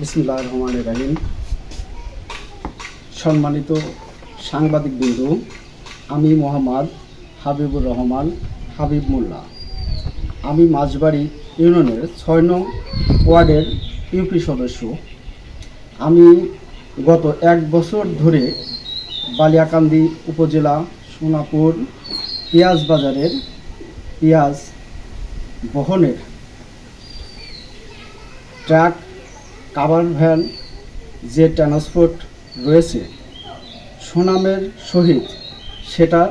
বিসমুল্লাহ রহমান রাহিম। সম্মানিত সাংবাদিক বিন্দু আমি মোহাম্মদ হাবিবুর রহমান হাবিব মোল্লা। আমি মাঝবাড়ি ইউনিয়নের ছয় নং ওয়ার্ডের ইউপি সদস্য। আমি গত এক বছর ধরে বালিয়াকান্দি উপজেলা সোনাপুর পেঁয়াজ বাজারের পেঁয়াজ বহনের ট্রাক কাভার ভ্যান যে ট্রান্সপোর্ট রয়েছে, সুনামের সহিত সেটা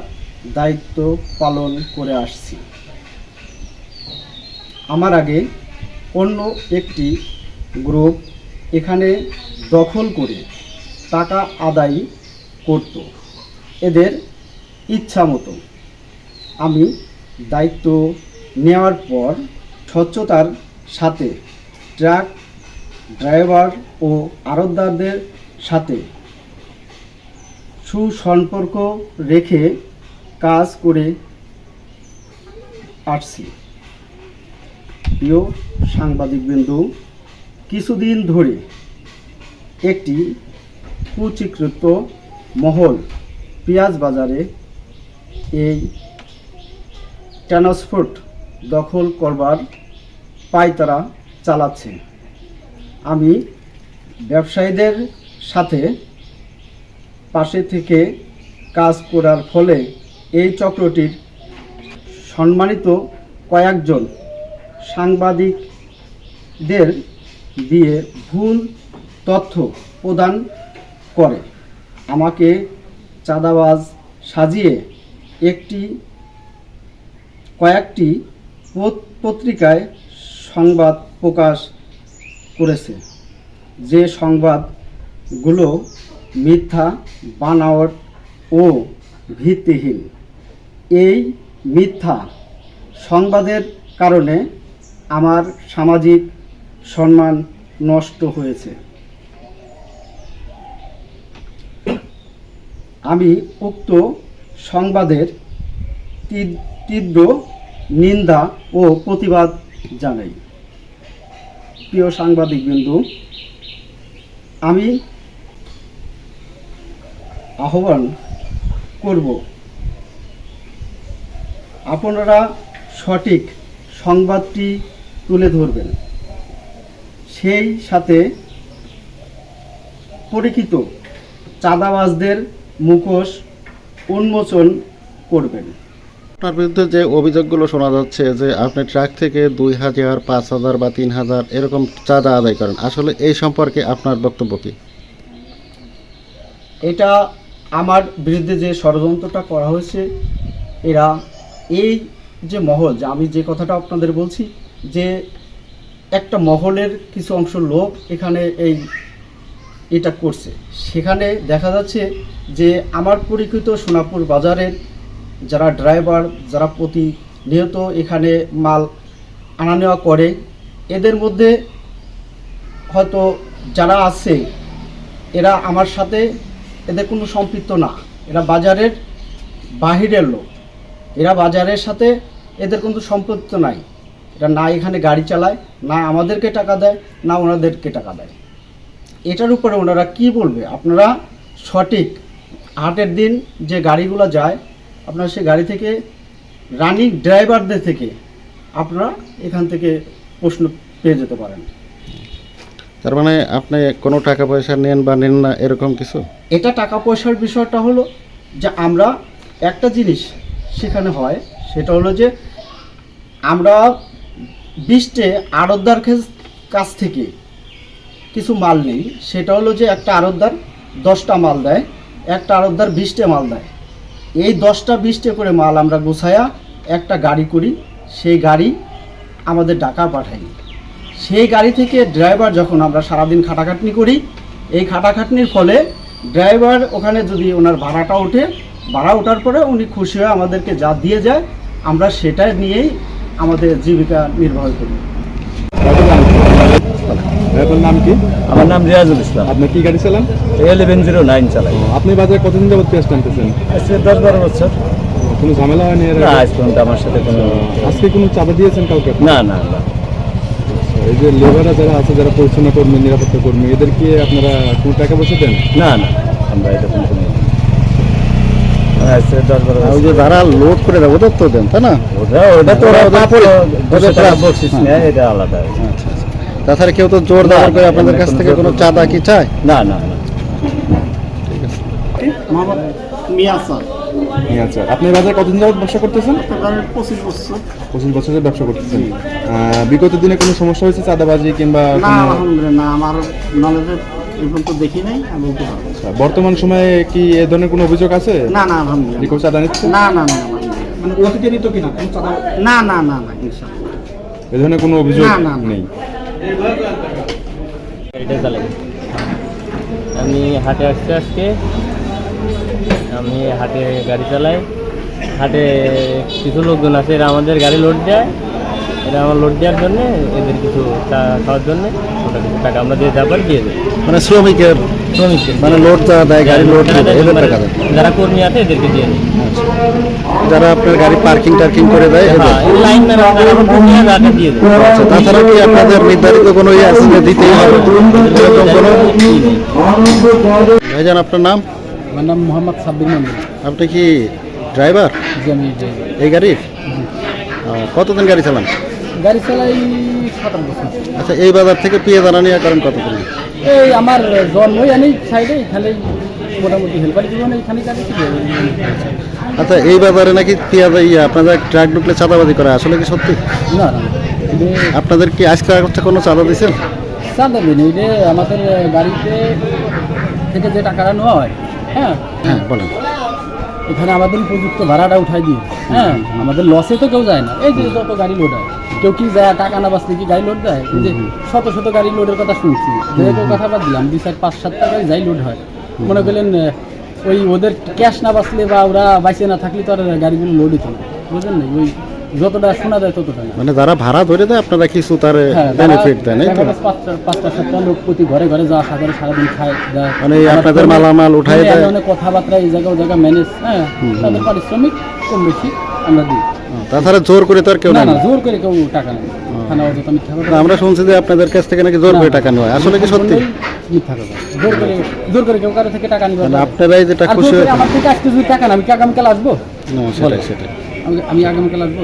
দায়িত্ব পালন করে আসছি। আমার আগে অন্য একটি গ্রুপ এখানে দখল করে টাকা আদায় করত। এদের ইচ্ছা মতো। আমি দায়িত্ব নেওয়ার পর স্বচ্ছতার সাথে ট্রাক ড্রাইভার ও আড়তদারদের সাথে সুসম্পর্ক রেখে কাজ করে আসছি। প্রিয় সাংবাদিকবৃন্দু, কিছুদিন ধরে একটি কুচিকৃত মহল পেঁয়াজ বাজারে এই ট্রান্সপোর্ট দখল করবার পায়তারা চালাচ্ছে। আমি ব্যবসায়ীদের সাথে পাশে থেকে কাজ করার ফলে এই চক্রটির সম্মানিত কয়েকজন সাংবাদিকদের দিয়ে ভুল তথ্য প্রদান করে। আমাকে চাঁদাবাজ সাজিয়ে একটি, কয়েকটি পত- পত্রিকায় সংবাদ প্রকাশ করেছে। যে সংবাদগুলো মিথ্যা বানাওয়াট ও ভিত্তিহীন এই মিথ্যা সংবাদের কারণে আমার সামাজিক সম্মান নষ্ট হয়েছে। আমি উক্ত সংবাদের তীব্র নিন্দা ও প্রতিবাদ জানাই। প্রিয় সাংবাদিকবৃন্দু, আমি আহ্বান করব, আপনারা সঠিক সংবাদটি তুলে ধরবেন। সেই সাথে পরিচিত চাঁদাবাজদের মুখোশ উন্মোচন করবেন। আপনার বিরুদ্ধে যে অভিযোগগুলো শোনা যাচ্ছে যে আপনি ট্রাক থেকে দুই হাজার, পাঁচ হাজার বা তিন হাজার এরকম চাঁদা আদায় করেন, আসলে এই সম্পর্কে আপনার বক্তব্য কি? এটা আমার বিরুদ্ধে যে ষড়যন্ত্রটা করা হয়েছে, এরা এই যে মহল, যে আমি যে কথাটা আপনাদের বলছি, যে একটা মহলের কিছু অংশ লোক এখানে এই এটা করছে। সেখানে দেখা যাচ্ছে যে আমার পরিচিত সোনাপুর বাজারের যারা ড্রাইভার, যারা প্রতিনিয়ত এখানে মাল আনা নেওয়া করে, এদের মধ্যে হয়তো যারা আছে, এরা আমার সাথে এদের কোনো সম্পৃক্ত না। এরা বাজারের বাহিরের লোক। এরা বাজারের সাথে এদের কোনো সম্পৃক্ত নাই। এরা না এখানে গাড়ি চালায়, না আমাদেরকে টাকা দেয়, না ওনাদেরকে টাকা দেয়। এটার উপরে ওনারা কি বলবে? আপনারা সঠিক হাটের দিন যে গাড়িগুলো যায় আপনারা সে গাড়ি থেকে রানিং ড্রাইভারদের থেকে আপনারা এখান থেকে প্রশ্ন পেয়ে যেতে পারেন। তার মানে আপনি কোনো টাকা পয়সা নেন বা নেন না এরকম কিছু? এটা টাকা পয়সার বিষয়টা হলো যে আমরা একটা জিনিস সেখানে হয় সেটা হলো যে আমরা বিশটে আড়তদার কাছ থেকে কিছু মাল নেই সেটা হলো যে একটা আড়তদার দশটা মাল দেয় একটা আড়তদার বিশটে মাল দেয়। এই দশটা বিশটে করে মাল আমরা গোছায়া একটা গাড়ি করি, সেই গাড়ি আমাদের ঢাকা পাঠাই। সেই গাড়ি থেকে ড্রাইভার যখন আমরা সারাদিন খাটাখাটনি করি, এই খাটাখাটনির ফলে ড্রাইভার ওখানে যদি ওনার ভাড়াটা ওঠে, ভাড়া ওঠার পরে উনি খুশি হয়ে আমাদেরকে যা দিয়ে যায়, আমরা সেটা নিয়েই আমাদের জীবিকা নির্বাহ করি। আপনার নাম কি? আমার নাম রিয়াজুল ইসলাম। আপনি কি গাড়ি চালান? ইলেভেন জিরো নাইন চালাই। আপনি বাজারে কতদিন যাবত পেঁয়াজ টানতেছেন? আজকে দশ বারো বছর। কোনো ঝামেলা হয়নি এর? আজ পর্যন্ত আমার সাথে কোনো আজকে কোনো চাঁদা দিয়েছেন কাউকে না না না। এই যে লেবাররা যারা আছে যারা পরিচ্ছন্ন কর্মী নিরাপত্তা কর্মী এদেরকে আপনারা কোনো টাকা পয়সা দেন? না না আমরা এটা কোনো কোনো আচ্ছা দশ বারো যে যারা লোড করে দেয় ওদের তো দেন তাই না? ওটা ওটা তো ওরা। বকশিস হ্যাঁ। এটা আলাদা। আচ্ছা আচ্ছা তাছাড়া কেউ তো জোর দাবার করে আপনাদের কাছ থেকে কোনো চাঁদা কি চায়? না না না। মোহাম্মদ মিয়াসার আচ্ছা আপনি বাজারে কতদিন যাবত ব্যবসা করতেছেন? পঁচিশ বছর। পঁচিশ বছরের ব্যবসা করতেছেন। বিগত দিনে কোনো সমস্যা হয়েছে চাঁদাবাজি কিংবা না কোনো আলহামদুলিল্লাহ না আমার নলেজে তো দেখি নাই আমি। আচ্ছা, বর্তমান সময়ে কি এ ধরনের কোনো অভিযোগ আছে? না না আলহামদুলিল্লাহ। যে কেউ চাঁদা নিচ্ছে? না না না মানে কিনা না না না না ইনশাআল্লাহ। এ ধরনের কোনো অভিযোগ না, না, না। নেই? এটা চালাই আমি হাটে আসছি আজকে। আমি হাটে গাড়ি চালাই। হাটে কিছু লোকজন আছে, এরা আমাদের গাড়ি লোড দেয়। এরা আমার লোড দেওয়ার জন্যে এদের কিছু খাওয়ার জন্যে ওটা কিছু টাকা আমরা দিয়ে যাবার দিয়ে দেয়। মানে শ্রমিকের শ্রমিকদের মানে লোড যারা দেয় গাড়ি লোড দেয় এদের টাকা দেয়। যারা কর্মী আছে এদেরকে দিয়ে দিই যারা আপনার গাড়ি পার্কিং টার্কিং করে দেয় হ্যাঁ লাইন দিয়ে দেয় আচ্ছা তাছাড়া কি আপনাদের নির্ধারিত কোনো ইয়ে আছে যে দিতেই হবে? এরকম কোনো? ভাইজান আপনার নাম? আমার নাম মোহাম্মদ সাব্বির মন্দির আপনি কি ড্রাইভার এই গাড়ির? কতদিন গাড়ি চালান? গাড়ি চালাই আচ্ছা এই বাজার থেকে পেয়ে জানা নিয়ে করেন কতদিন? এই আমার জন্মই আমি সাইডে এখানে মোটামুটি হেলপার জীবন এখানে কাজে কি আচ্ছা এই ব্যাপারে নাকি পেঁয়াজ ইয়ে আপনাদের ট্রাক ঢুকলে চাঁদাবাজি করে আসলে কি সত্যি? না আপনাদের কি আজকে একটা কোনো চাঁদা দিয়েছেন? চাঁদা দিন এই যে আমাদের গাড়িতে থেকে যে টাকাটা নেওয়া হয় হ্যাঁ? হ্যাঁ বলেন। এখানে আমাদের উপযুক্ত ভাড়াটা উঠাই দিয়ে হ্যাঁ? আমাদের লসে তো কেউ যায় না। এই যে যত গাড়ি লোড হয়। কেউ কি যায় টাকা না বাঁচলে কি গাড়ি লোড দেয়? যে শত শত গাড়ি লোডের কথা শুনছি। যে কথা বাদ দিলাম দুই চার পাঁচ সাতটা গাড়ি যাই লোড হয়। মনে করলেন ওই ওদের ক্যাশ না বাঁচলে বা ওরা বাইসে না থাকলে তো আর গাড়িগুলো লোড হতো না। বুঝলেন না ওই যতটা শোনা যায় ততটা মানে যারা ভাড়া ধরে দেয় আপনারা কিছু তার হ্যাঁ, বেনিফিট দেন এই তো? পাঁচটা সাতটা লোক প্রতি ঘরে ঘরে যাওয়া আসা করে সারাদিন খায়। মানে আপনাদের মালামাল উঠায় দেয়? কথাবার্তা এই জায়গা ওই জায়গা ম্যানেজ হ্যাঁ তাদের পারিশ্রমিক কম বেশি আমরা দিই। তাছাড়া জোর করে তো আর কেউ না জোর করে কেউ টাকা নেই থানা অযথা মিথ্যা কথা। আমরা শুনছি যে আপনাদের কাছ থেকে নাকি জোর করে টাকা নেওয়া আসলে কি সত্যি? মিথ্যা কথা। জোর করে জোর করে কেউ কারও থেকে টাকা নিবে মানে না। আপনারাই যেটা খুশি হয়ে আমার থেকে আজকে যদি টাকা না আমি কি আগামীকাল আসব? না আমি আমি আগামীকাল আসব।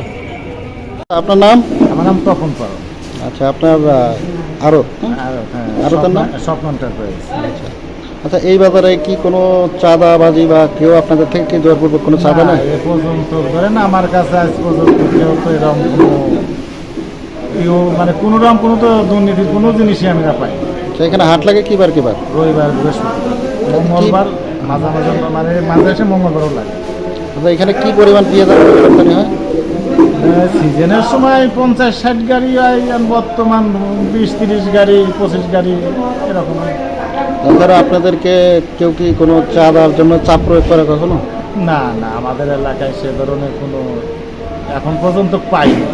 আপনার নাম? আমার নাম তখন পারো আচ্ছা আপনার আরও? আরও তার নাম? স্বপ্ন এন্টারপ্রাইজ আচ্ছা। এই বাজারে কি কোনো চাঁদাবাজি বা কেউ আপনাদের থেকে কি জোরপূর্বক কোনো চাঁদা নেয়? এ পর্যন্ত ধরেন আমার কাছে আজ পর্যন্ত কেউ তো এরকম কোনো ইও মানে কোনো রকম কোনো তো দুর্নীতির কোনো জিনিসই আমি না পাই। তো এখানে হাট লাগে কি বার কি বার রবিবার বৃহস্পতিবার মঙ্গলবার মাঝে মাঝে মানে মাঝে এসে মঙ্গলবারও লাগে। আচ্ছা এখানে কি পরিমাণ পেঁয়াজ রপ্তানি হয়? সিজনের সময় পঞ্চাশ ষাট গাড়ি হয় বর্তমান বিশ তিরিশ গাড়ি পঁচিশ গাড়ি এরকম হয়। তাছাড়া আপনাদেরকে কেউ কি কোনো চা দেওয়ার জন্য চাপ প্রয়োগ করে কখনো? না না, আমাদের এলাকায় সে ধরনের কোনো এখন পর্যন্ত পাইনি।